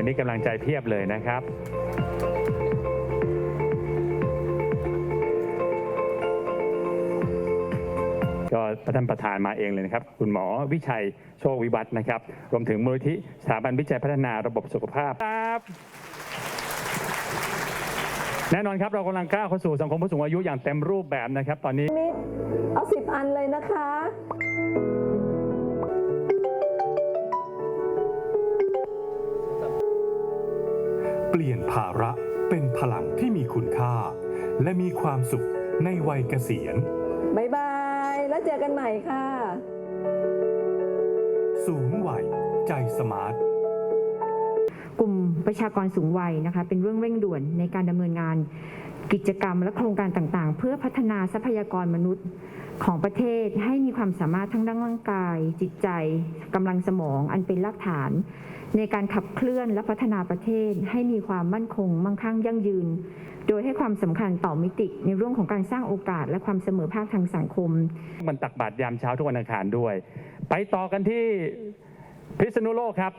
วันนี้กำลังใจเพียบเลยนะครับก็ท่านประธานมาเองเลยนะครับ คุณหมอวิชัยโชควิวัฒน์นะครับ รวมถึงมูลนิธิสถาบันวิจัยพัฒนาระบบสุขภาพครับแน่นอนครับ เรากำลังก้าวเข้าสู่สังคมผู้สูงอายุอย่างเต็มรูปแบบนะครับ ตอนนี้มิตรเอาสิบอันเลยนะคะ เปลี่ยนภาระเป็นพลังที่มีคุณค่า และมีความสุขในวัยเกษียณบ๊ายบาย แล้วเจอกันใหม่ค่ะ สูงวัยใจสมาร์ทกลุ่ม ประชากรสูงวัยนะคะเป็นเรื่องเร่งด่วนในการดำเนินงานกิจกรรมและโครงการต่างๆ เพื่อพัฒนาทรัพยากรมนุษย์ของประเทศให้มีความสามารถทั้งด้านร่างกาย จิตใจกำลังสมองอันเป็นรากฐาน ในการขับเคลื่อนและพัฒนาประเทศ ให้มีความมั่นคง มั่งคั่งยั่งยืน โดยให้ความสำคัญต่อมิติในเรื่องของการสร้างโอกาสและความเสมอภาคทางสังคม มันตักบาตรยามเช้าทุกวันอังคารด้วย ไปต่อกันที่พิษณุโลกครับ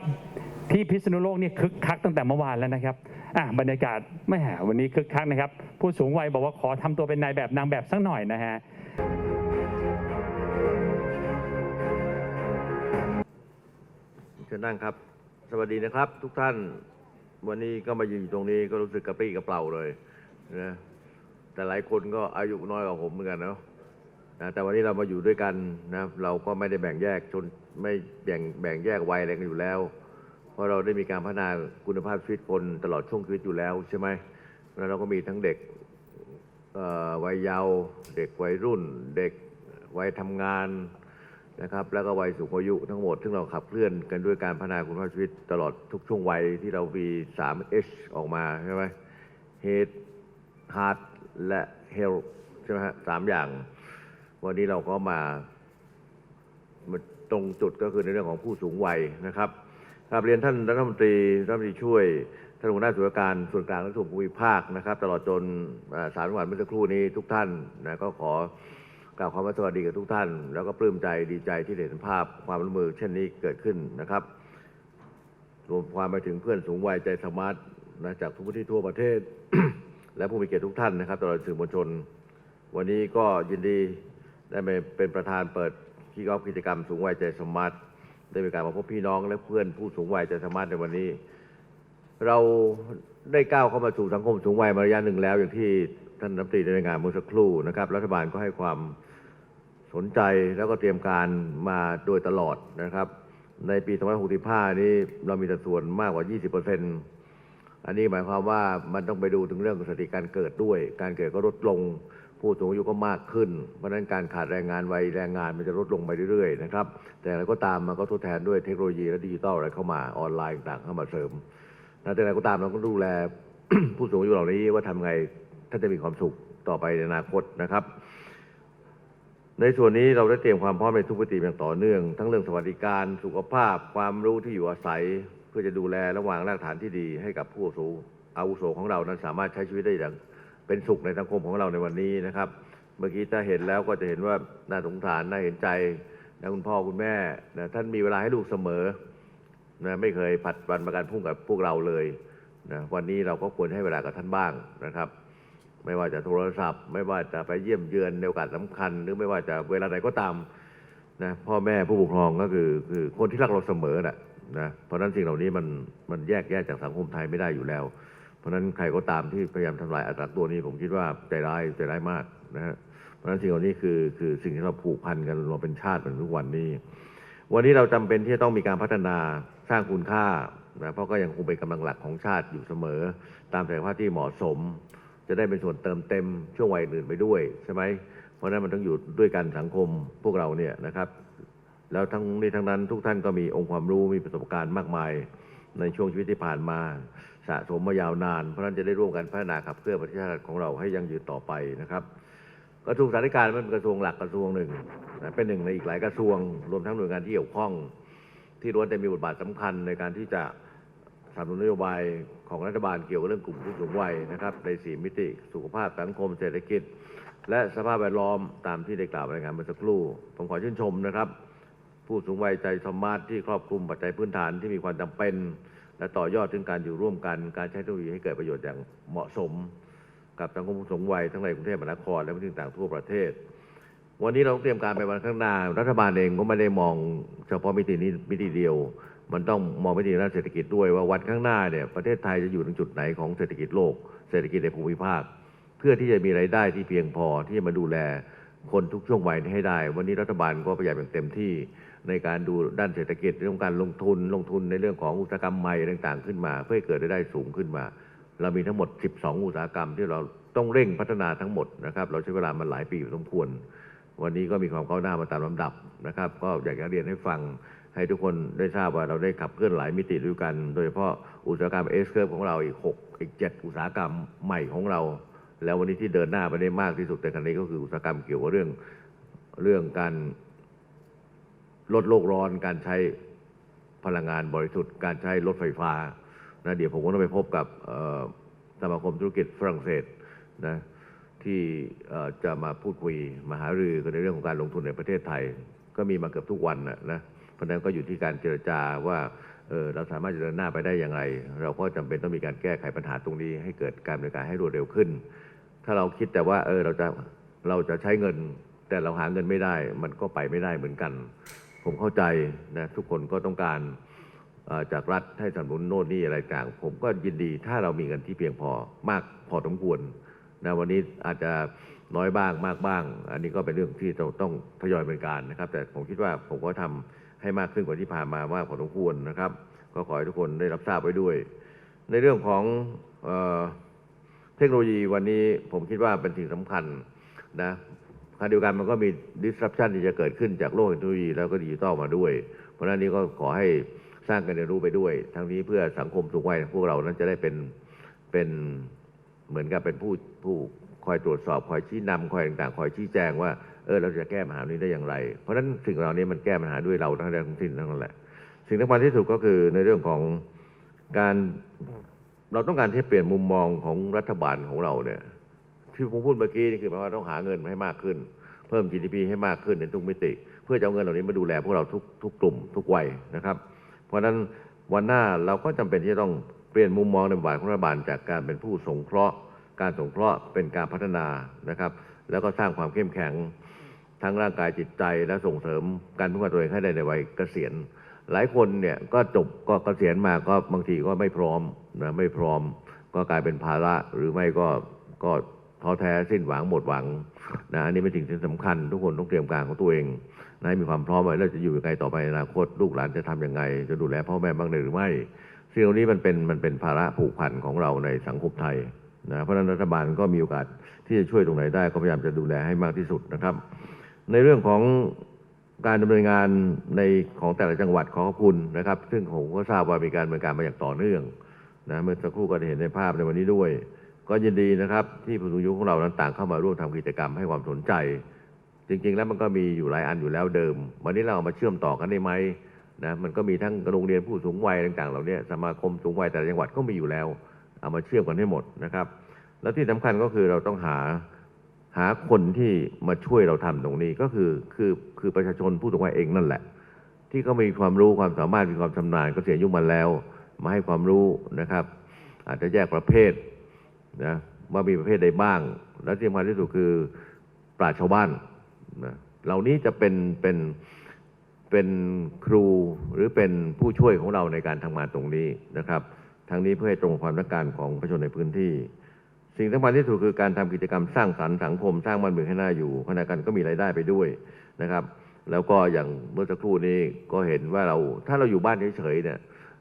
ที่พิษณุโลกนี่คึกคักตั้งแต่เมื่อวานแล้วนะครับอะบรรยากาศไม่หาวันนี้คึกคักนะครับ ผู้สูงวัยบอกว่าขอทำตัวเป็นนายแบบนางแบบสักหน่อยนะฮะเชิญนั่งครับ สวัสดีนะครับ ทุกท่านวันนี้ก็มายืนอยู่ตรงนี้ก็รู้สึกกระปรี้กระเปร่าเลยนะแต่หลายคนก็อายุน้อยกว่าผมเหมือนกันเนาะนะแต่วันนี้เรามาอยู่ด้วยกันนะเราก็ไม่ได้แบ่งแยกชนไม่แบ่งแบ่งแยกวัยอะไรกันอยู่แล้ว เพราะเราได้มีการพัฒนาคุณภาพชีวิตคนตลอดช่วงชีวิตอยู่แล้วใช่ไหมแล้วเราก็มีทั้งเด็กวัยเยาว์เด็กวัยรุ่น เด็กวัยทำงานนะครับ แล้วก็วัยสูงอายุทั้งหมด ซึ่งเราขับเคลื่อนกันด้วยการพัฒนาคุณภาพชีวิตตลอดทุกช่วงวัยที่เรามี 3 H ออกมาใช่ไหม Head Heart และ Health ใช่ไหมฮะสามอย่าง วันนี้เราก็มาตรงจุดก็คือในเรื่องของผู้สูงวัยนะครับ กราบเรียนท่านรัฐมนตรีรัฐมนตรีช่วยท่านหัวหน้าส่วนการส่วนกลางและส่วนภูมิภาคนะครับ ตลอดจนสามจังหวัดเมื่อสักครู่นี้ทุกท่านนะก็ขอกล่าวความสวัสดีกับทุกท่าน แล้วก็ปลื้มใจดีใจที่เห็นภาพความร่วมมือเช่นนี้เกิดขึ้นนะครับรวมความไปถึงเพื่อนสูงวัยใจสมาร์ทนะจากทุกพื้นที่ทั่วประเทศ และผู้มีเกียรติทุกท่านนะครับ ตลอดสื่อมวลชน วันนี้ก็ยินดีได้เป็นประธานเปิดที่กอฟกิจกรรมสูงวัยใจสมาร์ท ได้มีการมาพบพี่น้องและเพื่อนผู้สูงวัยจะสามารถในวันนี้ เราได้ก้าวเข้ามาสู่สังคมสูงวัยมาระยะหนึ่งแล้ว อย่างที่ท่านรัฐมนตรีได้รายงานเมื่อสักครู่นะครับ รัฐบาลก็ให้ความสนใจแล้วก็เตรียมการมาโดยตลอดนะครับ ในปี 2565 นี้เรามีสัดส่วนมากกว่า 20% อันนี้หมายความว่ามันต้องไปดูถึงเรื่องสติการเกิดด้วย การเกิดก็ลดลง ผู้สูงอายุก็มากขึ้น เพราะฉะนั้นการขาดแรงงานวัยแรงงานมันจะลดลงไปเรื่อยๆนะครับ แต่อะไรก็ตามมันก็ทดแทนด้วยเทคโนโลยีและดิจิทัลอะไรเข้ามาออนไลน์ต่างเข้ามาเสริมนะแต่อะไรก็ตามเราก็ดูแลผู้สูงอายุเหล่านี้ว่าทำไงท่านจะมีความสุขต่อไปในอนาคตนะครับ ในส่วนนี้เราได้เตรียมความพร้อมในทุกมิติอย่างต่อเนื่อง ทั้งเรื่องสวัสดิการ สุขภาพ ความรู้ที่อยู่อาศัย พื่อจะดูแลระหว่างรากฐานที่ดีให้กับผู้สูงอาวุโสของเรานั้นสามารถใช้ชีวิตได้อย่างเป็นสุขในสังคมของเราในวันนี้นะครับ เมื่อกี้ถ้าเห็นแล้วก็จะเห็นว่าน่าสงสารน่าเห็นใจนะคุณพ่อคุณแม่นะท่านมีเวลาให้ลูกเสมอนะไม่เคยผัดวันประกันพรุ่งกับพวกเราเลยนะวันนี้เราก็ควรให้เวลากับท่านบ้างนะครับ ไม่ว่าจะโทรศัพท์ ไม่ว่าจะไปเยี่ยมเยือนในโอกาสสำคัญ หรือไม่ว่าจะเวลาไหนก็ตามนะพ่อแม่ผู้ปกครองก็คือคือคนที่รักเราเสมอน่ะ นะเพราะฉะนั้นสิ่งเหล่านี้มันมันแยกแยกจากสังคมไทยไม่ได้อยู่แล้ว เพราะฉะนั้นใครก็ตามที่พยายามทำลายอัตราตัวนี้ผมคิดว่าใจร้ายใจร้ายมากนะฮะเพราะฉะนั้นสิ่งเหล่านี้คือคือสิ่งที่เราผูกพันกันเราเป็นชาติเหมือนทุกวันนี้ วันนี้เราจำเป็นที่จะต้องมีการพัฒนาสร้างคุณค่านะเพราะก็ยังคงเป็นกำลังหลักของชาติอยู่เสมอ ตามศักยภาพที่เหมาะสม จะได้เป็นส่วนเติมเต็มช่วงวัยอื่นไปด้วยใช่ไหมเพราะนั้นมันต้องอยู่ด้วยกันสังคมพวกเราเนี่ยนะครับ แล้วทั้งนี้ทั้งนั้นทุกท่านก็มีองค์ความรู้มีประสบการณ์มากมาย ในช่วงชีวิตที่ผ่านมาสะสมมายาวนาน เพราะนั้นจะได้ร่วมกันพัฒนาขับเคลื่อนประเทศชาติของเราให้ยั่งยืนต่อไปนะครับกระทรวงสาธารณการมันเป็นกระทรวงหลักกระทรวงหนึ่งเป็นหนึ่งในอีกหลายกระทรวง รวมทั้งหน่วยงานที่เกี่ยวข้อง ที่ล้วนแต่มีบทบาทสำคัญในการที่จะสนับสนุนนโยบายของรัฐบาลเกี่ยวกับเรื่องกลุ่มผู้สูงวัยนะครับในสี่มิติสุขภาพสังคมเศรษฐกิจ และสภาพแวดล้อมตามที่ได้กล่าวรายงานเมื่อสักครู่ ผมขอชื่นชมนะครับ ผู้สูงวัยใจสมาร์ทที่ครอบคลุมปัจจัยพื้นฐานที่มีความจำเป็น และต่อยอดถึงการอยู่ร่วมกัน การใช้เทคโนโลยีให้เกิดประโยชน์อย่างเหมาะสม กับสังคมผู้สูงวัยทั้งในกรุงเทพมหานครและพื้นที่ต่างทั่วประเทศ วันนี้เราต้องเตรียมการไปวันข้างหน้า รัฐบาลเองก็ไม่ได้มองเฉพาะมิตินี้มิติเดียว มันต้องมองมิติด้านเศรษฐกิจด้วยว่าวันข้างหน้าเนี่ยประเทศไทยจะอยู่ในจุดไหนของเศรษฐกิจโลก เศรษฐกิจในภูมิภาค เพื่อที่จะมีรายได้ที่เพียงพอที่จะมาดูแล คนทุกช่วงวัยให้ได้ วันนี้รัฐบาลก็พยายามอย่างเต็มที่ในการดูด้านเศรษฐกิจเรื่องการลงทุนลงทุนในเรื่องของอุตสาหกรรมใหม่ต่างๆ ขึ้นมา เพื่อให้เกิดรายได้สูงขึ้นมา เรามีทั้งหมด 12 อุตสาหกรรมที่เราต้องเร่งพัฒนาทั้งหมดนะครับ เราใช้เวลามาหลายปีพอสมควร วันนี้ก็มีความก้าวหน้ามาตามลำดับนะครับ ก็อยากจะเรียนให้ฟังให้ทุกคนได้ทราบว่าเราได้ขับเคลื่อนหลายมิติด้วยกัน โดยเฉพาะอุตสาหกรรมเอสเคิร์ของเราอีก 6 อีก 7 อุตสาหกรรมใหม่ของเรา แล้ววันนี้ที่เดินหน้าไปได้มากที่สุดในครั้นี้ก็คืออุตสาหกรรมเกี่ยวกับเรื่องเรื่องการลดโลกร้อน การใช้พลังงานบริสุทธิ์ การใช้รถไฟฟ้านะเดี๋ยวผมก็ต้องไปพบกับสมาคมธุรกิจฝรั่งเศสนะที่จะมาพูดคุยมาหารือกันในเรื่องของการลงทุนในประเทศไทย ก็มีมาเกือบทุกวันนะเพราะนั้นก็อยู่ที่การเจรจาว่าเเราสามารถจะเดินหน้าไปได้อย่างไร เราก็จำเป็นต้องมีการแก้ไขปัญหาตรงนี้ ให้เกิดการบริการให้รวดเร็วขึ้น ถ้าเราคิดแต่ว่า เออเราจะเราจะใช้เงิน แต่เราหาเงินไม่ได้ มันก็ไปไม่ได้เหมือนกัน ผมเข้าใจนะทุกคนก็ต้องการจากรัฐให้สนับสนุนโน่นนี่อะไรต่าง ผมก็ยินดีถ้าเรามีเงินที่เพียงพอมากพอสมควรนะวันนี้อาจจะน้อยบ้างมากบ้าง อันนี้ก็เป็นเรื่องที่เราต้องทยอยเป็นการนะครับ แต่ผมคิดว่าผมก็ทำให้มากขึ้นกว่าที่ผ่านมามากพอสมควรนะครับ ก็ขอให้ทุกคนได้รับทราบไว้ด้วย ในเรื่องของเออ เทคโนโลยีวันนี้ผมคิดว่าเป็นสิ่งสำคัญนะขณะเดียวกันมันก็มี disruption ที่จะเกิดขึ้นจากโลกเทคโนโลยีแล้วก็ดิจิตอลมาด้วย เพราะฉะนั้นนี้ก็ขอให้สร้างการเรียนรู้ไปด้วย ทั้งนี้เพื่อสังคมสูงวัยพวกเรานั้นจะได้เป็นเป็นเหมือนกับเป็นผู้ผู้คอยตรวจสอบคอยชี้นำคอยต่างๆ คอยชี้แจงว่าเออเราจะแก้ปัญหานี้ได้อย่างไร เพราะฉะนั้นสิ่งเหล่านี้มันแก้ปัญหาด้วยเราทั้งนั้นทั้งสิ้นทั้งนั้นแหละ สิ่งสำคัญที่สุดก็คือในเรื่องของการ เราต้องการที่จะเปลี่ยนมุมมองของรัฐบาลของเราเนี่ย ที่ผมพูดเมื่อกี้นี่คือหมายว่าต้องหาเงินให้มากขึ้น เพิ่ม GDP ให้มากขึ้นในทุกมิติ เพื่อจะเอาเงินเหล่านี้มาดูแลพวกเราทุกทุกกลุ่มทุกวัยนะครับ เพราะฉะนั้นวันหน้าเราก็จำเป็นที่จะต้องเปลี่ยนมุมมองในบทบาทของรัฐบาลจากการเป็นผู้สงเคราะห์ การสงเคราะห์เป็นการพัฒนานะครับ แล้วก็สร้างความเข้มแข็งทั้งร่างกายจิตใจและส่งเสริมการพัฒนาตัวเองให้ได้ในวัยเกษียณ หลายคนเนี่ยก็จบก็เกษียณมาก็บางทีก็ไม่พร้อม นะไม่พร้อมก็กลายเป็นภาระหรือไม่ก็ก็ท้อแท้สิ้นหวังหมดหวังนะอันนี้เป็นสิ่งที่สำคัญ ทุกคนต้องเตรียมการของตัวเองนะให้มีความพร้อมไว้แล้วจะอยู่ยังไงต่อไปในอนาคตลูกหลานจะทำยังไง จะดูแลพ่อแม่บ้างหรือไม่สิ่งเหล่านี้มันเป็นมันเป็นภาระผูกพันของเราในสังคมไทยนะเพราะนั้นรัฐบาลก็มีโอกาสที่จะช่วยตรงไหนได้ก็พยายามจะดูแลให้มากที่สุดนะครับ ในเรื่องของการดำเนินงานในของแต่ละจังหวัดขอขอบคุณนะครับ ซึ่งผมก็ทราบว่ามีการดำเนินการมาอย่างต่อเนื่อง นะเมื่อสักครู่ก็ได้เห็นในภาพในวันนี้ด้วย ก็ยินดีนะครับที่ผู้สูงอายุของเรานั้นต่างเข้ามาร่วมทำกิจกรรมให้ความสนใจ จริง ๆ แล้วมันก็มีอยู่หลายอันอยู่แล้วเดิม วันนี้เราเอามาเชื่อมต่อกันได้ไหมนะมันก็มีทั้งโรงเรียนผู้สูงวัยต่างๆเหล่านี้สมาคมสูงวัยแต่ละจังหวัดก็มีอยู่แล้ว เอามาเชื่อมกันให้หมดนะครับ แล้วที่สำคัญก็คือเราต้องหาหาคนที่มาช่วยเราทำตรงนี้ก็คือคือคือประชาชนผู้สูงวัยเองนั่นแหละ ที่เขามีความรู้ความสามารถมีความชำนาญก็เสียอายุมาแล้ว มาให้ความรู้นะครับ อาจจะแยกประเภทนะว่ามีประเภทใดบ้าง และที่สำคัญที่สุดคือปราชชาวบ้านนะเหล่านี้จะเป็นเป็นเป็นครูหรือเป็นผู้ช่วยของเราในการทำงานตรงนี้นะครับ ทั้งนี้เพื่อให้ตรงความต้องการของประชาชนในพื้นที่ สิ่งสำคัญที่สุดคือการทำกิจกรรมสร้างสรรค์สังคมสร้างบ้านเมืองให้น่าอยู่ขณะกันก็มีรายได้ไปด้วยนะครับ แล้วก็อย่างเมื่อสักครู่นี้ก็เห็นว่าเราถ้าเราอยู่บ้านเฉยๆเนี่ย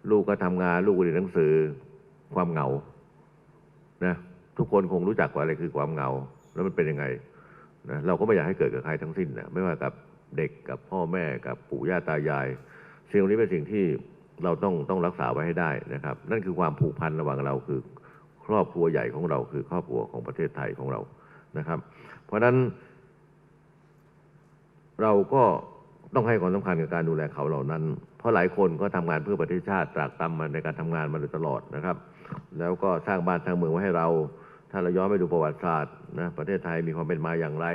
ลูกก็ทำงาน ลูกก็เรียนหนังสือ ความเหงา นะ ทุกคนคงรู้จักว่าอะไรคือความเหงา แล้วมันเป็นยังไงนะเราก็ไม่อยากให้เกิดกับใครทั้งสิ้นนะไม่ว่ากับเด็กกับพ่อแม่กับปู่ย่าตายายสิ่งเหล่านี้เป็นสิ่งที่เราต้องต้องรักษาไว้ให้ได้นะครับ นั่นคือความผูกพันระหว่างเราคือครอบครัวใหญ่ของเรา คือครอบครัวของประเทศไทยของเรานะครับ เพราะฉะนั้น เราก็ต้องให้ความสำคัญกับการดูแลเขาเหล่านั้น เพราะหลายคนก็ทำงานเพื่อประเทศชาติตรากตรำมาในการทำงานมาโดยตลอดนะครับ แล้วก็สร้างบ้านสร้างเมืองไว้ให้เรา ถ้าเราย้อนไปดูประวัติศาสตร์นะประเทศไทยมีความเป็นมาอย่างไร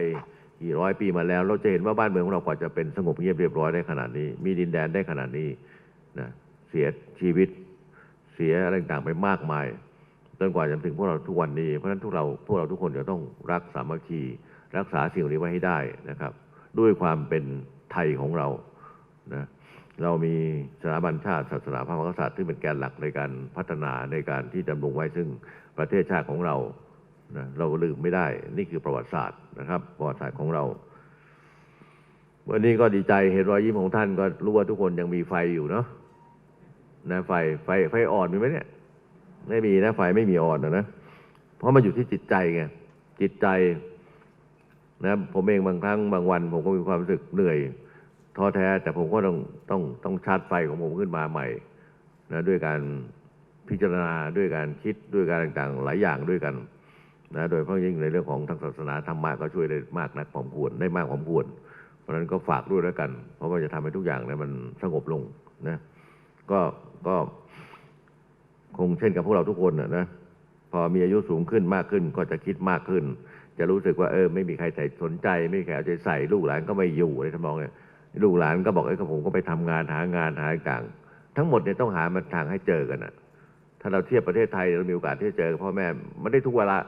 กี่ร้อยปีมาแล้ว เราจะเห็นว่าบ้านเมืองของเรากว่าจะเป็นสงบเงียบเรียบร้อยได้ขนาดนี้ มีดินแดนได้ขนาดนี้นะเสียชีวิตเสียอะไรต่างไปมากมายจนกว่าจะถึงพวกเราทุกวันนี้เพราะฉะนั้นทุกเราพวกเราทุกคนจะต้องรักสามัคคี รักษาสิ่งเหล่านี้ไว้ให้ได้นะครับ ด้วยความเป็นไทยของเรานะ เรามีสถาบันชาติศาสนาพระมหากษัตริย์ซึ่งเป็นแกนหลักในการพัฒนาในการที่ดำรงไว้ซึ่งประเทศชาติของเรานะเราลืมไม่ได้ นี่คือประวัติศาสตร์นะครับ ประวัติศาสตร์ของเรา วันนี้ก็ดีใจเห็นรอยยิ้มของท่านก็รู้ว่าทุกคนยังมีไฟอยู่เนาะนะไฟไฟไฟอ่อนมีไหมเนี่ยไม่มีนะไฟไม่มีอ่อนนะนะเพราะมันอยู่ที่จิตใจไงจิตใจนะผมเองบางครั้งบางวัน ผมก็มีความรู้สึกเหนื่อย ท้อแท้ แต่ผมก็ต้องต้องต้องชาร์จไฟของผมขึ้นมาใหม่นะด้วยการพิจารณาด้วยการคิดด้วยการต่างๆ หลายอย่างด้วยกันนะโดยเฉพาะยิ่งในเรื่องของทางศาสนาธรรมะก็ช่วยได้มากนักพอสมควรได้มากพอสมควร เพราะฉะนั้นก็ฝากด้วยแล้วกัน เพราะว่าจะทำให้ทุกอย่างเนี่ยมันสงบลงนะก็ก็คงเช่นกับพวกเราทุกคนนะนะพอมีอายุสูงขึ้นมากขึ้นก็จะคิดมากขึ้น จะรู้สึกว่าเออไม่มีใครใส่สนใจ ไม่มีใครเอาใจใส่ลูกหลานก็ไม่อยู่ในทำนองเนี่ย ลูกหลานก็บอกเอ้ยก็ผมก็ไปทำงานหางานหาต่างทั้งหมดเนี่ยต้องหามันทางให้เจอกันนะถ้าเราเทียบประเทศไทยเรามีโอกาสที่จะเจอพ่อแม่ไม่ได้ทุกเวลา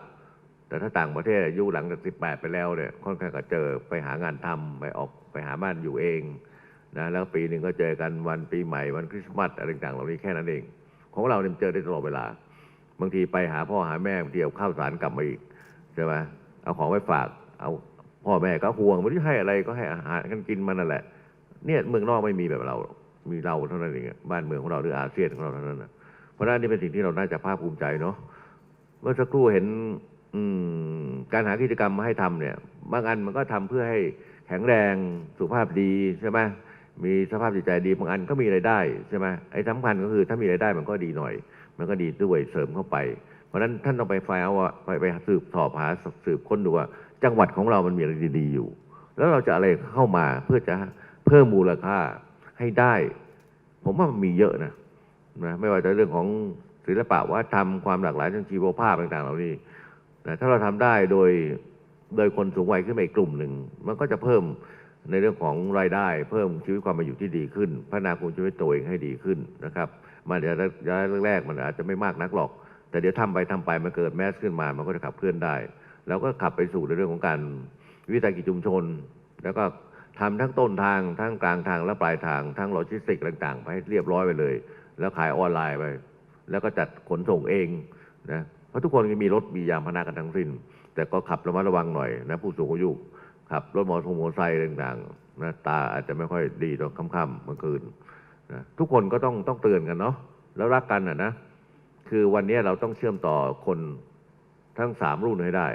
แต่ถ้าต่างประเทศอายุหลังจากสิบแปดไปแล้วเนี่ยค่อนข้างก็เจอไปหางานทำไปออกไปหาบ้านอยู่เองนะแล้วปีหนึ่งก็เจอกันวันปีใหม่วันคริสต์มาสอะไรต่างๆเหล่านี้แค่นั้นเอง ของเราเนี่ยเจอได้ตลอดเวลา บางทีไปหาพ่อหาแม่บางทีเอาข้าวสารกลับมาอีกใช่ไหมเอาของไปฝาก เอาพ่อแม่ก็ห่วงไม่รู้ให้อะไรก็ให้อาหารกันกินมันนั่นแหละ เนี่ยเมืองนอกไม่มีแบบเรา มีเราเท่านั้นเองบ้านเมืองของเราหรืออาเซียนของเราเท่านั้นนะเพราะนั้นนี่เป็นสิ่งที่เราน่าจะภาคภูมิใจเนาะเมื่อสักครู่เห็นอืการหากิจกรรมมาให้ทำเนี่ย บางอันมันก็ทำเพื่อให้แข็งแรงสุขภาพดีใช่ไหมมีสภาพจิตใจดีบางอันก็มีรายได้ใช่ไหมไอ้สำคัญก็คือถ้ามีรายได้มันก็ดีหน่อย มันก็ดีด้วยเสริมเข้าไป เพราะฉะนั้นท่านต้องไปไฟเอาว่าไปไปสืบสอบหาสืบค้นดูว่า จังหวัดของเรามันมีอะไรดีๆอยู่ แล้วเราจะอะไรเข้ามาเพื่อจะ เพิ่มมูลค่าให้ได้ ผมว่ามันมีเยอะนะนะไม่ว่าจะเรื่องของศิลปะวัฒนธรรมความหลากหลายทางชีวภาพต่าง ๆ เหล่านี้นะถ้าเราทำได้โดยโดยคนสูงวัยขึ้นมาอีกกลุ่มหนึ่ง มันก็จะเพิ่มในเรื่องของรายได้ เพิ่มชีวิตความเป็นอยู่ที่ดีขึ้น พัฒนาคุณชีวิตตัวเองให้ดีขึ้นนะครับมันจะระยแรกๆมันอาจจะไม่มากนักหรอก แต่เดี๋ยวทำไปทำไปมันเกิดแมสขึ้นมา มันก็จะขับเคลื่อนได้ แล้วก็ขับไปสู่ในเรื่องของการวิสาหกิจชุมชน แล้วก็ ทำทั้งต้นทางทั้งกลางทางและปลายทางทั้งโลจิสติกต่างๆไปให้เรียบร้อยไปเลย แล้วขายออนไลน์ไป แล้วก็จัดขนส่งเองนะเพราะทุกคนมีรถมียานพาหนะกันทั้งสิ้น แต่ก็ขับระมัดระวังหน่อยนะผู้สูงอายุขับรถมอเตอร์ไซค์มอเตอร์ไซค์ต่างๆนะตาอาจจะไม่ค่อยดีตอนค่ำๆเมื่อคืนนะทุกคนก็ต้องต้องเตือนกันเนาะแล้วรักกันอะนะคือวันนี้เราต้องเชื่อมต่อคนทั้งสามรุ่นให้ได้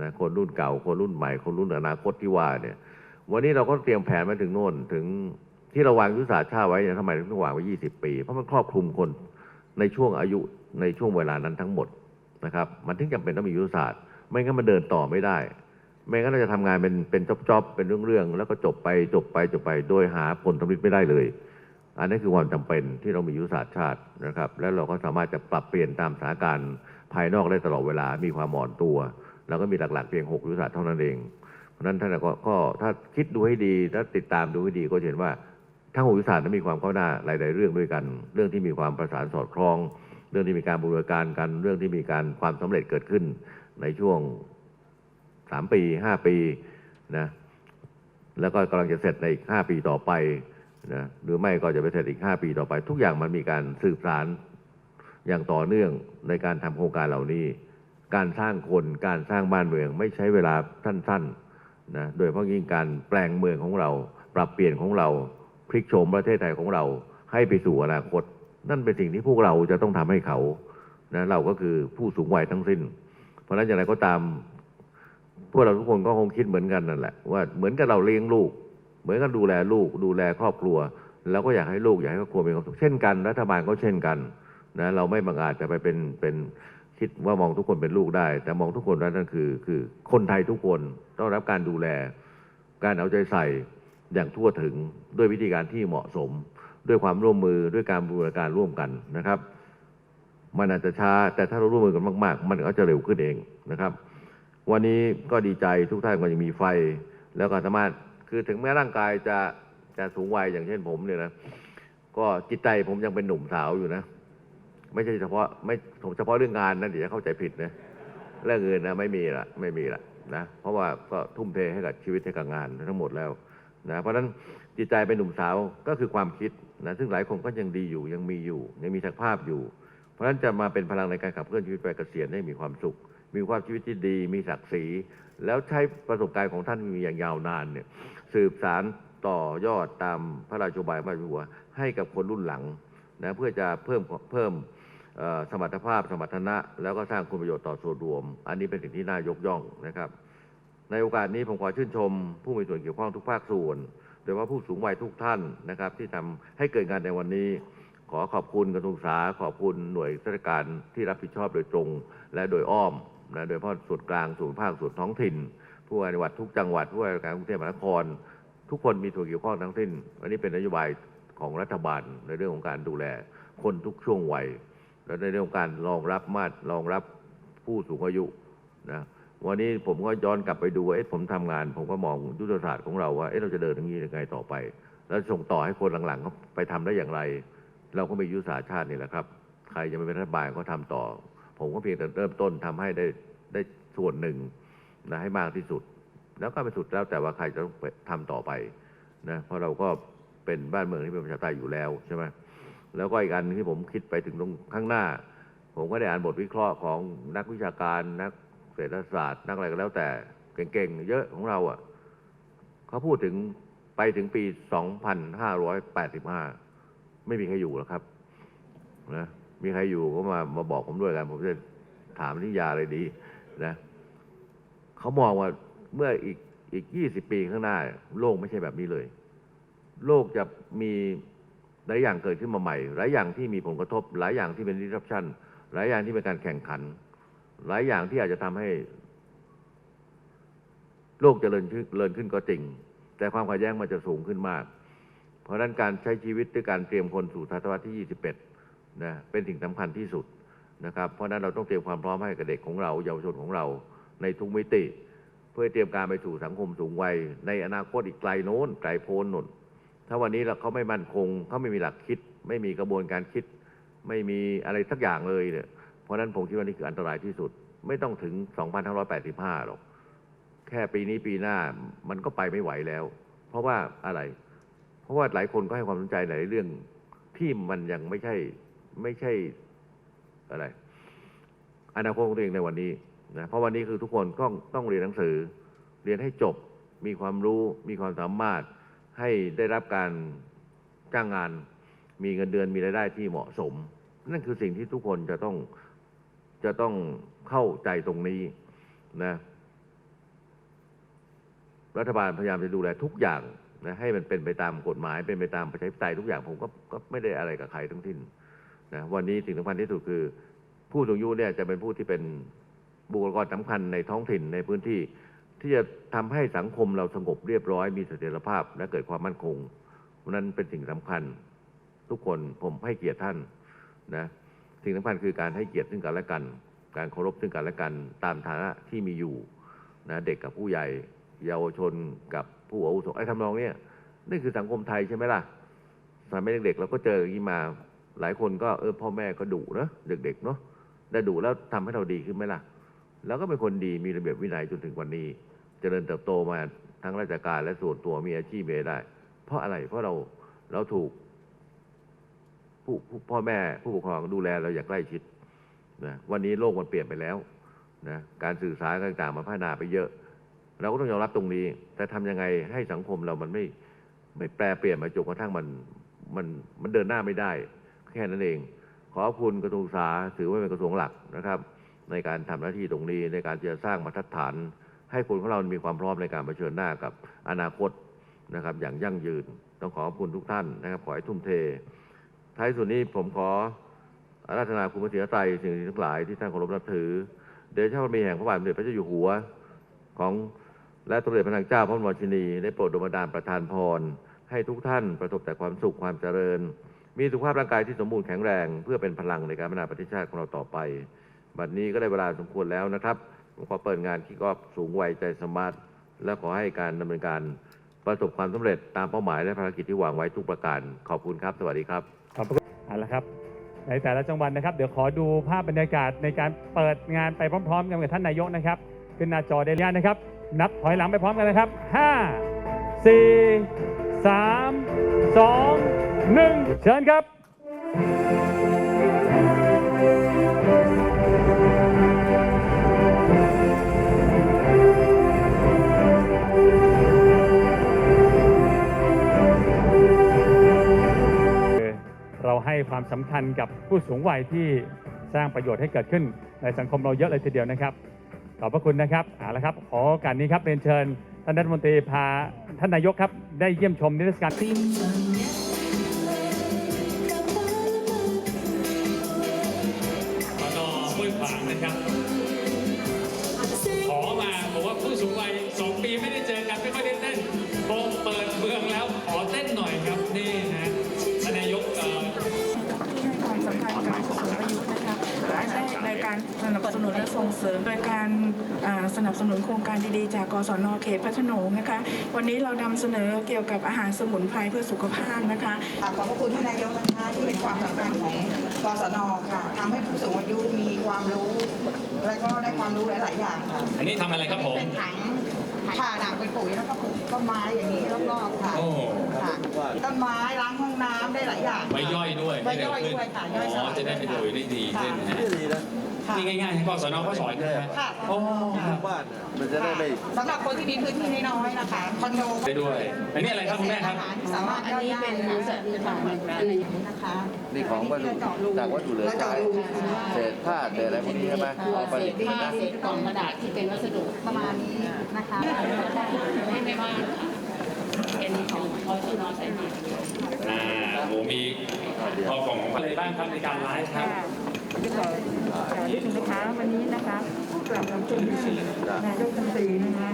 นะคนรุ่นเก่า คนรุ่นใหม่ คนรุ่นอนาคตที่ว่าเนี่ย วันนี้เราก็เตรียมแผนมาถึงโน่นถึงที่เราวางยุทธศาสตร์ชาติไว้เนี่ยทำไมถึงต้องวางไว้ 20 ปี เพราะมันครอบคลุมคนในช่วงอายุในช่วงเวลานั้นทั้งหมดนะครับ มันถึงจำเป็นต้องมียุทธศาสตร์ ไม่งั้นมันเดินต่อไม่ได้ ไม่งั้นเราจะทำงานเป็นเป็นจอบๆเป็นเรื่องๆแล้วก็จบไปจบไปจบไป โดยหาผลสำเร็จไม่ได้เลย อันนี้คือความจำเป็นที่เรามียุทธศาสตร์ชาตินะครับ แล้วเราก็สามารถจะปรับเปลี่ยนตามสถานการณ์ภายนอกได้ตลอดเวลา มีความอ่อนตัว แล้วก็มีหลักๆเพียง6ยุทธศาสตร์เท่านั้นเอง ราะนั้นท่านก็ก็ถ้าคิดดูให้ดีถ้าติดตามดูให้ดีก็เห็นว่าทั้งหกยุศาสตร์นั้นมีความก้าวหน้าหลายๆเรื่องด้วยกัน เรื่องที่มีความประสานสอดคล้อง เรื่องที่มีการบูรณาการกันเรื่องที่มีการความสำเร็จเกิดขึ้นในช่วงสามปีห้าปีนะแล้วก็กำลังจะเสร็จในอีก5ปีต่อไปนะหรือไม่ก็จะไปเสร็จอีก5ปีต่อไป ทุกอย่างมันมีการสืบสารอย่างต่อเนื่องในการทำโครงการเหล่านี้ การสร้างคนการสร้างบ้านเมืองไม่ใช้เวลาสั้น ๆ นะโดยเฉพาะยิ่งการแปลงเมืองของเรา ปรับเปลี่ยนของเราพลิกโฉมประเทศไทยของเราให้ไปสู่อนาคต นั่นเป็นสิ่งที่พวกเราจะต้องทำให้เขานะเราก็คือผู้สูงวัยทั้งสิ้น เพราะฉะนั้นอย่างไรก็ตาม พวกเราทุกคนก็คงคิดเหมือนกันนั่นแหละว่าเหมือนกับเราเลี้ยงลูก เหมือนกับดูแลลูก ดูแลครอบครัว แล้วก็อยากให้ลูกอยากให้ครอบครัวมีความสุขเช่นกันรัฐบาลก็เช่นกันนะเราไม่บังอาจจะไปเป็นเป็น คิดว่ามองทุกคนเป็นลูกได้ แต่มองทุกคนว่านั่นคือ คือคนไทยทุกคนต้องรับการดูแล การเอาใจใส่อย่างทั่วถึงด้วยวิธีการที่เหมาะสม ด้วยความร่วมมือด้วยการบูรณาการร่วมกันนะครับ มันอาจจะช้าแต่ถ้าเราร่วมมือกันมาก ๆ มันก็จะเร็วขึ้นเองนะครับ วันนี้ก็ดีใจทุกท่านก็ยังมีไฟ แล้วก็สามารถคือถึงแม้ร่างกายจะจะสูงวัยอย่างเช่นผมเนี่ยนะก็จิตใจผมยังเป็นหนุ่มสาวอยู่นะ ไม่ใช่เฉพาะไม่เฉพาะเรื่องงานนะเดี๋ยวจะเข้าใจผิดนะเรื่องอื่นนะไม่มีละไม่มีละนะเพราะว่าก็ทุ่มเทให้กับชีวิตให้กับงานทั้งหมดแล้วนะเพราะฉะนั้นจิตใจเป็นหนุ่มสาวก็คือความคิดนะซึ่งหลายคนก็ยังดีอยู่ยังมีอยู่ยังมีศักภาพอยู่ เพราะฉะนั้นจะมาเป็นพลังในการขับเคลื่อนชีวิตไปเกษียณให้มีความสุข มีความชีวิตที่ดี มีศักดิ์ศรี แล้วใช้ประสบการณ์ของท่านมีอย่างยาวนานเนี่ยสืบสารต่อยอดตามพระราชบายพระราชหัวให้กับคนรุ่นหลังนะเพื่อจะเพิ่มเพิ่ม สมรรถภาพ สมรรถนะ แล้วก็สร้างคุณประโยชน์ต่อส่วนรวม อันนี้เป็นสิ่งที่น่ายกย่องนะครับ ในโอกาสนี้ผมขอชื่นชม ผู้มีส่วนเกี่ยวข้องทุกภาคส่วน โดยเฉพาะผู้สูงวัยทุกท่านนะครับ ที่ทำให้เกิดงานในวันนี้ ขอขอบคุณกระทรวงศึกษา ขอบคุณหน่วยราชการที่รับผิดชอบโดยตรง และโดยอ้อมนะโดยเฉพาะส่วนกลางส่วนภาคส่วนท้องถิ่น ผู้ว่าจังหวัดทุกจังหวัดผู้ว่าการกรุงเทพมหานคร ทุกคนมีส่วนเกี่ยวข้องทั้งสิ้นอันนี้เป็นนโยบายของรัฐบาลในเรื่องของการดูแลคนทุกช่วงวัย และในเรื่องการรองรับมาตรรองรับผู้สูงอายุนะวันนี้ผมก็ย้อนกลับไปดูว่าเอ๊ะผมทำงาน ผมก็มองยุทธศาสตร์ของเราว่าเอ๊ะเราจะเดินอย่างนี้ยังไงต่อไป แล้วส่งต่อให้คนหลังๆเขาไปทำได้อย่างไร เราก็มียุทธศาสตร์ชาตินี่แหละครับ ใครจะมาเป็นรัฐบาลก็ทำต่อ ผมก็เพียงแต่เริ่มต้นทำให้ได้ได้ส่วนหนึ่งนะให้มากที่สุด แล้วก็ไปสุดแล้วแต่ว่าใครจะต้องไปทำต่อไปนะเพราะเราก็เป็นบ้านเมืองที่เป็นประชาธิปไตยอยู่แล้วใช่ไหม แล้วก็อีกอันที่ผมคิดไปถึงตรงข้างหน้า ผมก็ได้อ่านบทวิเคราะห์ของนักวิชาการนักเศรษฐศาสตร์นักอะไรก็แล้วแต่เก่งๆ เยอะของเราอะเขาพูดถึงไปถึงปี 2585 ไม่มีใครอยู่แล้วครับนะมีใครอยู่ก็มามาบอกผมด้วยกัน ผมจะถามนิยาอะไรดีนะเขามองว่าเมื่ออีกอีก 20 ปีข้างหน้า โลกไม่ใช่แบบนี้เลย โลกจะมี ลายอย่างเกิดขึ้นมาใหม่ หลายอย่างที่มีผลกระทบ หลายอย่างที่เป็น disruption หลายอย่างที่เป็นการแข่งขัน หลายอย่างที่อาจจะทำให้ โลกจเจริญขึ้นเจริญขึ้นก็จริง แต่ความขัดแย้งมันจะสูงขึ้นมาก เพราะฉะนั้นการใช้ชีวิตด้วยการเตรียมคนสู่ศตวรรษที่ 21 นะเป็นสิ่งสำคัญที่สุดนะครับ เพราะฉะนั้นเราต้องเตรียมความพร้อมให้กับเด็กของเรา เยาวชนของเราในทุกมิติ เพื่อเตรียมการไปสู่สังคมสูงวัยในอนาคตอีกไกลโน้นไกลโพ้นนน ถ้าวันนี้เราเขาไม่มั่นคงเขาไม่มีหลักคิด ไม่มีกระบวนการคิด ไม่มีอะไรสักอย่างเลยเนี่ยเพราะฉะนั้นผมคิดว่านี่คืออันตรายที่สุด ไม่ต้องถึง 2585 หรอก แค่ปีนี้ปีหน้ามันก็ไปไม่ไหวแล้ว เพราะว่าอะไร เพราะว่าหลายคนก็ให้ความสนใจในเรื่องที่มันยังไม่ใช่ไม่ใช่อะไรอนาคตของตัวเองในวันนี้นะเพราะวันนี้คือทุกคนต้องต้องเรียนหนังสือ เรียนให้จบ มีความรู้ มีความสามารถ ให้ได้รับการจ้างงาน มีเงินเดือนมีรายได้ที่เหมาะสม นั่นคือสิ่งที่ทุกคนจะต้องจะต้องเข้าใจตรงนี้นะรัฐบาลพยายามจะดูแลทุกอย่างนะให้มันเป็นไปตามกฎหมาย เป็นไปตามประชาธิปไตยทุกอย่างผมก็ก็ไม่ได้อะไรกับใครทั้งสิ้นนะวันนี้สิ่งสำคัญที่สุดคือ ผู้สูงอายุเนี่ยจะเป็นผู้ที่เป็นบุคลากรสำคัญในท้องถิ่นในพื้นที่ ที่จะทำให้สังคมเราสงบเรียบร้อยมีเสถียรภาพและเกิดความมั่นคงนั้นเป็นสิ่งสำคัญ ทุกคนผมให้เกียรติท่านนะสิ่งสำคัญคือการให้เกียรติซึ่งกันและกัน การเคารพซึ่งกันและกันตามฐานะที่มีอยู่นะเด็กกับผู้ใหญ่เยาวชนกับผู้อาวุโสไอ้ทำนองเนี้ยนี่คือสังคมไทยใช่ไหมล่ะสมัยเด็กๆเราก็เจออย่างนี้มาหลายคนก็เออพ่อแม่ก็ดุนะเด็กๆเนาะได้ดุแล้วทำให้เราดีขึ้นไหมล่ะ แล้วก็เป็นคนดีมีระเบียบวินัยจนถึงวันนี้ เจริญเติบโตมาทั้งราชการและส่วนตัวมีอาชีพได้ เพราะอะไรเพราะเราเราถูกผู้พ่อแม่ผู้ปกครองดูแลเราอย่างใกล้ชิดนะวันนี้โลกมันเปลี่ยนไปแล้วนะการสื่อสารต่างๆมันพัฒนาไปเยอะ เราก็ต้องยอมรับตรงนี้ แต่ทำยังไงให้สังคมเรามันไม่ไม่แปรเปลี่ยนมาจนกระทั่งมันมันมันเดินหน้าไม่ได้ แค่นั้นเอง ขอบคุณกระทรวงศึกษาถือว่าเป็นกระทรวงหลักนะครับ ในการทำหน้าที่ตรงนี้ในการจะสร้างมาตรฐาน ให้คนของเรามีความพร้อมในการเผชิญหน้ากับอนาคตนะครับ อย่างยั่งยืนต้องขอขอบคุณทุกท่านนะครับขอให้ทุ่มเท ท้ายสุดนี้ผมขออาราธนาคุณพระศรีไตรสิ่งทั้งหลายที่ท่านเคารพนับถือ เดชะพระมีแห่งพระบาทสมเด็จพระเจ้าอยู่หัวของและสมเด็จพระนางเจ้าพระบรมชินีได้โปรดดลบันดาลประทานพร ให้ทุกท่านประสบแต่ความสุขความเจริญ มีสุขภาพร่างกายที่สมบูรณ์แข็งแรง เพื่อเป็นพลังในการพัฒนาประเทศชาติของเราต่อไป บัดนี้ก็ได้เวลาสมควรแล้วนะครับ ขอเปิดงานคิกออฟสูงวัยใจสมาร์ท และขอให้การดำเนินการประสบความสำเร็จตามเป้าหมายและภารกิจที่วางไว้ทุกประการ ขอบคุณครับ สวัสดีครับขอบคุณเอาละครับในในแต่ละจังหวัดนะครับ เดี๋ยวขอดูภาพบรรยากาศในการเปิดงานไปพร้อม ๆ กันกับท่านนายกนะครับ ขึ้นหน้าจอได้เลยนะครับ นับถอยหลังไปพร้อมกันนะครับ 5 4 3 2 1 เชิญครับ เราให้ความสำคัญกับผู้สูงวัยที่สร้างประโยชน์ให้เกิดขึ้นในสังคมเราเยอะเลยทีเดียวนะครับ ขอบพระคุณนะครับเอาละครับ ขอโอกาสนี้ครับเรียนเชิญ ท่านรัฐมนตรีพาท่านนายกครับได้เยี่ยมชมนิทรรศการสนห้วยขวางนะครับ ขอมาบอกว่าผู้สูงวัย การสนับสนุนและส่งเสริม โดยการอ่าสนับสนุนโครงการดีๆ จากกศนเขตพัฒนงนะคะ วันนี้เรานำเสนอเกี่ยวกับอาหารสมุนไพรเพื่อสุขภาพนะคะขอบพระคุณท่านนายกนะคะที่เห็นความสำคัญของกศนค่ะทำให้ผู้สูงอายุมีความรู้ และก็ได้ความรู้หลาย ๆ อย่างค่ะอันนี้ทำอะไรครับผมเป็นถังผ่าหนังเป็นปุ๋ยแล้วก็ปลูกต้นไม้อย่างนี้รอบๆค่ะโอ้ค่ะต้นไม้ล้างห้องน้ำได้หลายอย่างไว้ย่อยด้วยไว้ย่อยด้วยค่ะย่อยสอ๋อลายจะได้ไปดูได้ดีขึ้นนะฮะ ค่ะ นี่ง่ายๆให้กศนเขาสอนใช่ไหมค่ะ โอ้ครับมันจะได้ไม่ สำหรับคนที่มีพื้นที่น้อยๆนะคะคอนโดได้ด้วยอันนี้อะไรครับคุณแม่ครับ สามารถย่อยได้นะคะนะคะนี่ของวัตถุจากวัตถุเหลือแล้วเจาะใช้รูค่ะเศษผ้าเศษอะไรพวกนี้ใช่ไหมเอาไปผ้าเศษกล่องกระดาษที่เป็นวัสดุประมาณนี้นะคะ ไม่ไม่ว่าค่ะเป็นของคอยที่น้องใช้มาอ่าโหมีพอกล่องของอะไรบ้างครับในการไลฟ์ครับจะขอขอ นิดนึงนะคะ วันนี้นะคะผู้กลับขอบคุณท่านนายกรัฐมนตรีนะคะ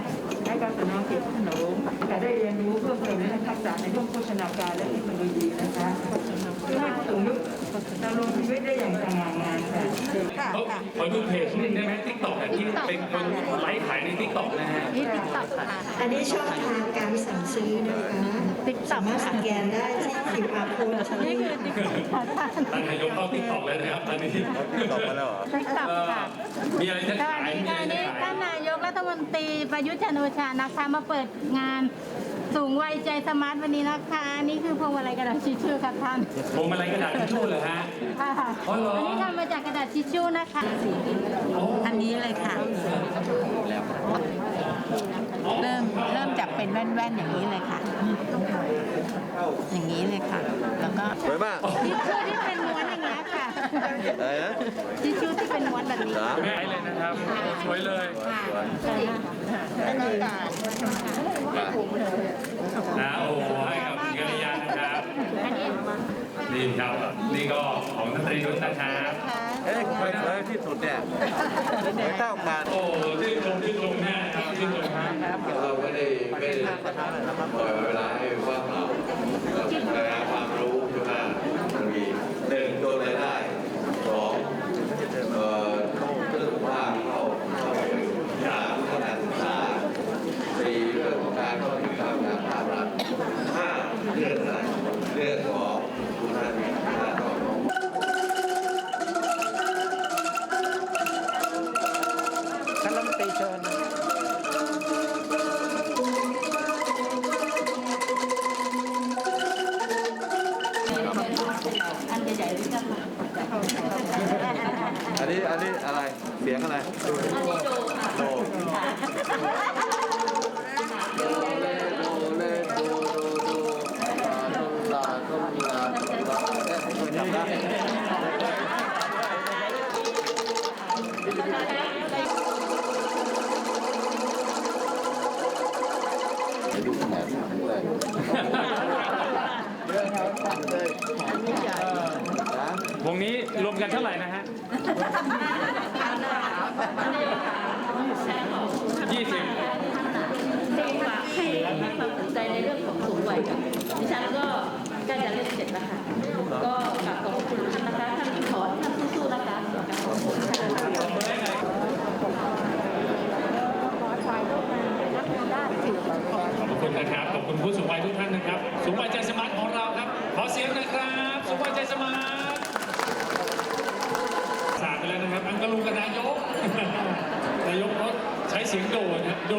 ให้กศนเขตพัฒนงจะได้เรียนรู้เพิ่มเติมในทักษะในเรื่องโภชนาการและเทคโนโลยีนะคะเพื่อให้ผู้สูงอายุดำรงชีวิตได้อย่างสง่างามค่ะค่ะเขาค่ะขอดูเพจนิดได้ไหมทิกตอกที่เป็นคนไลฟ์ขายในทิกตอกนะฮะนี่ติ๊กต็อกค่ะอันนี้ช่องทางการสั่งซื้อนะคะ ติ๊กต็อกสามารถสค่ะแกนได้ที่ QR code นี่คือติ๊กต็อกค่ะท่านนายกเข้าทิกตอกแล้วนะครับตอนนี้ตกมาแล้วเหรอ ติ๊กต็อกเอ่อค่ะมีอะไรจะสวัขาสยดีมีค่ะอะไรจะนี่ขายท่านนายกรัฐมนตรีประยุทธ์จันทร์โอชานะคะมาเปิดงานสูงวัยใจสมาร์ทวันนี้นะคะ นี่คือพวงมาลัยกระดาษทิชชู่ค่ะท่านพวงมาลัยกระดาษทิชชู่เหรอฮะ ค่ะอ๋อเหรอวันนี้ทำมาจากกระดาษทิชชู่นะคะอันนี้เลยค่ะ เริ่มเริ่มจากเป็นแว่นๆอย่างนี้เลยค่ะ อย่างนี้เลยค่ะ แล้วก็สวยมากทิชชู่ที่เป็นม้วนอย่างเงี้ยค่ะอะไรนะทิชชู่ที่เป็นม้วนแบบนี้เหรอแม่เลยนะครับสวยเลยนะโอ้โหให้กับคุณกัลยานะครับนี่ครับนี่ก็ของท่านตรีนุชนะครับเอ๊ะสวยสวยที่สุดเนี่ยสวยเท่ากันโอ้ชื่นชมชื่นชมแม่ครับชื่นชมครับ เราไม่ได้ไม่ได้ปล่อยเวลาให้ว่างเปล่าเราพยายามความรู้ วงนี้รวมกันเท่าไหร่นะฮะยี่สิบฝากให้ให้ความสนใจในเรื่องของสูงวัยค่ะดิฉันก็ใกล้จะเล่นเสร็จแล้วค่ะก็กราบขอบพระคุณท่านนะคะท่านขอให้ท่านสู้ๆนะคะขอบคุณค่ะขอบคุณนะครับ ขอบคุณผู้สูงวัยทุกท่านนะครับ สูงวัยใจสมาร์ทของเราครับ ขอเสียงหนะครับ สูงวัยใจสมาร์ท เสียงโดนะโด